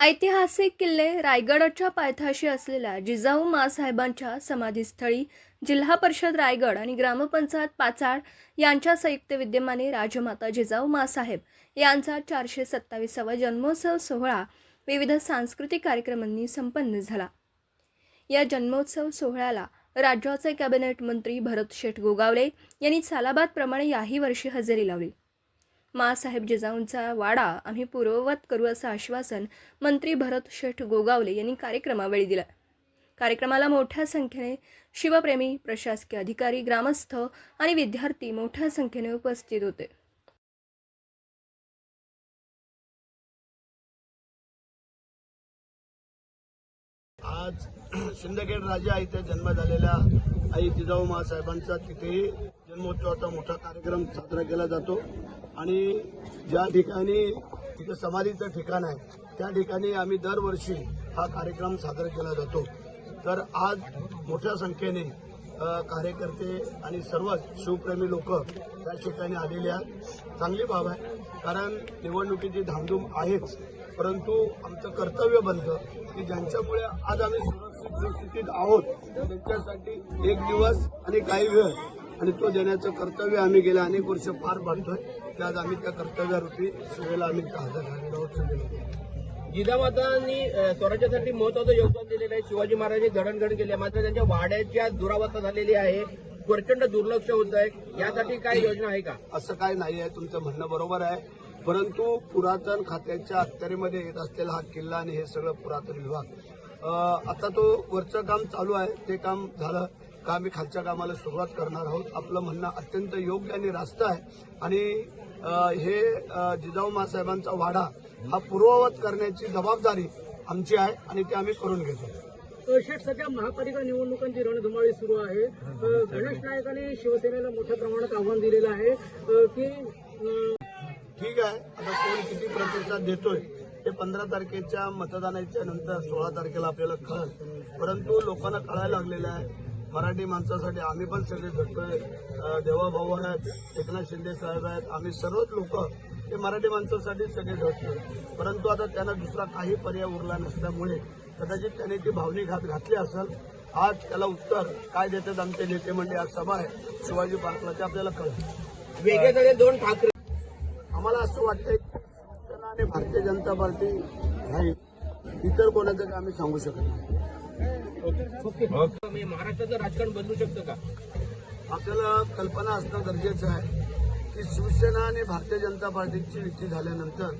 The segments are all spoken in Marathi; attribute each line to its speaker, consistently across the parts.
Speaker 1: ऐतिहासिक किल्ले रायगडच्या पायथ्याशी असलेल्या जिजाऊ मासाहेबांच्या समाधीस्थळी जिल्हा परिषद रायगड आणि ग्रामपंचायत पाचाड यांच्या संयुक्त विद्यमाने राजमाता जिजाऊ मासाहेब यांचा चारशे सत्तावीसावा जन्मोत्सव सोहळा विविध सांस्कृतिक कार्यक्रमांनी संपन्न झाला. या जन्मोत्सव सोहळ्याला राज्याचे कॅबिनेट मंत्री भरत शेठ गोगावले यांनी सालाबादप्रमाणे याही वर्षी हजेरी लावली. मासाहेब जिजाऊंचा वाडा आम्ही पूर्ववत करू असं आश्वासन मंत्री भरत शेठ गोगावले यांनी कार्यक्रमावेळी दिलं. कार्यक्रमाला मोठ्या संख्येने शिवप्रेमी प्रशासकीय अधिकारी ग्रामस्थ आणि विद्यार्थी मोठ्या संख्येने उपस्थित होते.
Speaker 2: आज सिंदखेड राजा इथे जन्म झालेल्या आई जिजाऊ महासाहेबांचा तिथेही जन्मोत्सवाचा मोठा कार्यक्रम साजरा केला जातो. आणि ज्या ठिकाणी तिथे समाधीचं ठिकाण आहे त्या ठिकाणी आम्ही दरवर्षी हा कार्यक्रम साजरा केला जातो. तर आज मोठ्या संख्येने कार्यकर्ते आणि सर्वच शिवप्रेमी लोक त्या ठिकाणी आलेले आहेत. चांगली बाब आहे. कारण निवडणुकीची धामधूम आहेच. परंतु आमचं कर्तव्य बनतं की ज्यांच्यामुळे आज आम्ही सुरक्षित स्थितीत आहोत त्यांच्यासाठी एक दिवस आणि काही वेळ. आणि तो देण्याचं कर्तव्य आम्ही गेल्या अनेक वर्ष पार पाडतोय. की आज आम्ही त्या कर्तव्यारूपी सेवेला आम्ही हजर झालेलो आहोत सगळे
Speaker 3: जिजामातांनी स्वराज्यासाठी महत्वाचं योगदान दिलेलं आहे. शिवाजी महाराजांनी जडणघडण केली मात्र त्यांच्या वाड्याची आज दुरावस्था झालेली आहे. प्रचंड दुर्लक्ष होत आहे. यासाठी काय योजना आहे का?
Speaker 2: असं काय नाही आहे. तुमचं म्हणणं बरोबर आहे. परंतु पुरातन खात्याच्या अखत्यारीमध्ये येत असलेला हा किल्ला आणि हे सगळं पुरातन विभाग आता तो वरचं काम चालू आहे. ते काम झालं का आम्ही खालच्या कामाला सुरुवात करणार आहोत. आपलं म्हणणं अत्यंत योग्य आणि रास्त आहे. आणि हे जिजाऊ मासाहेबांचा वाडा हा पूर्ववत करण्याची जबाबदारी आमची आहे आणि ते आम्ही करून घेतो.
Speaker 4: शेठ सध्या महापालिका निवडणुकांची रणधुमाळी सुरू आहे. गणेश नायकांनी शिवसेनेला मोठ्या प्रमाणात आव्हान दिलेलं आहे. की
Speaker 2: ठीक आहे. आता कोण किती प्रतिसाद देतोय ते पंधरा तारखेच्या मतदानाच्या नंतर सोळा तारखेला आपल्याला कळेल. परंतु लोकांना कळायला लागलेलं आहे. मराठी माणसासाठी आम्ही पण सगळे झटतोय देवाभाऊ आहेत एकनाथ शिंदे साहेब आहेत. आम्ही सर्वच लोक ते मराठी माणसासाठी सगळे झटतोय परंतु आता त्यांना दुसरा काही पर्याय उरला नसल्यामुळे कदाचित त्याने ती भावनिक हात घातली असेल. आज त्याला उत्तर काय देतात आमचे नेते मंडळी? आज सभा आहे. शिवाजी पार्कला. ते आपल्याला कळेल.
Speaker 3: वेगळे दोन ठाकरे.
Speaker 2: आम्हाला असं वाटतंय की शिवसेना आणि भारतीय जनता पार्टी नाही. इतर कोणाचं काय आम्ही सांगू शकत नाही.
Speaker 3: म्हणजे महाराष्ट्राचं राजकारण बदलू शकतं का?
Speaker 2: आपल्याला कल्पना असणं गरजेचं आहे. की शिवसेना आणि भारतीय जनता पार्टीची युती झाल्यानंतर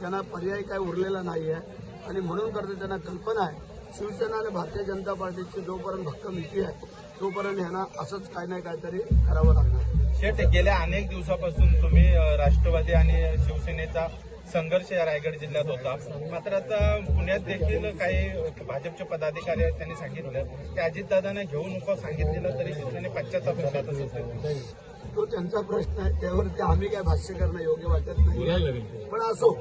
Speaker 2: त्यांना पर्याय काय उरलेला नाही आहे आणि म्हणून करता त्यांना कल्पना आहे. शिवसेना आणि भारतीय जनता पार्टीची जोपर्यंत भक्कम युती आहे तोपर्यंत यांना असंच काय नाही काहीतरी करावं लागणार.
Speaker 5: शेठ गेल्या अनेक दिवसापासून तुम्ही राष्ट्रवादी आणि शिवसेनेचा संघर्ष या रायगड जिल्ह्यात होता. मात्र आता पुण्यात देखील काही भाजपचे पदाधिकारी आहेत त्यांनी सांगितलं. की अजितदादांना घेऊ नको सांगितलेलं तरी शिवसेने पश्चाताप करतच होते.
Speaker 2: तो त्यांचा प्रश्न आहे. त्यावरती आम्ही काय भाष्य करणं योग्य वाटत नाही. पण असो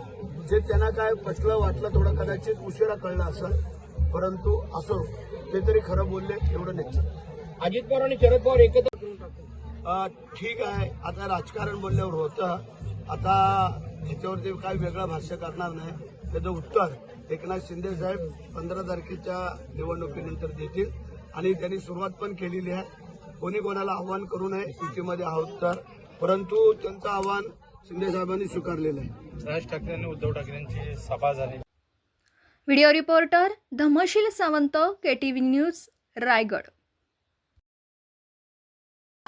Speaker 2: जे त्यांना काय पटलं वाटलं थोडं कदाचित उशिरा कळलं असेल परंतु असो ते तरी खरं बोलले एवढं निश्चित.
Speaker 3: अजित पवार आणि शरद पवार एकत्र
Speaker 2: ठीक आहे. आता राजकारण बोलल्यावर होतं. आता ह्याच्यावरती काय वेगळं भाष्य करणार नाही. त्याचं उत्तर एकनाथ शिंदे साहेब पंधरा तारखेच्या निवडणुकीनंतर देतील. आणि त्यांनी सुरुवात पण केलेली आहे. कोणी कोणाला आव्हान करू नये युतीमध्ये आहोत तर परंतु त्यांचं आव्हान शिंदे साहेबांनी स्वीकारलेलं आहे.
Speaker 5: राज ठाकरे आणि उद्धव ठाकरेंची सभा झाली.
Speaker 1: Video reporter Dhamshil Sawant KTV news Raigad.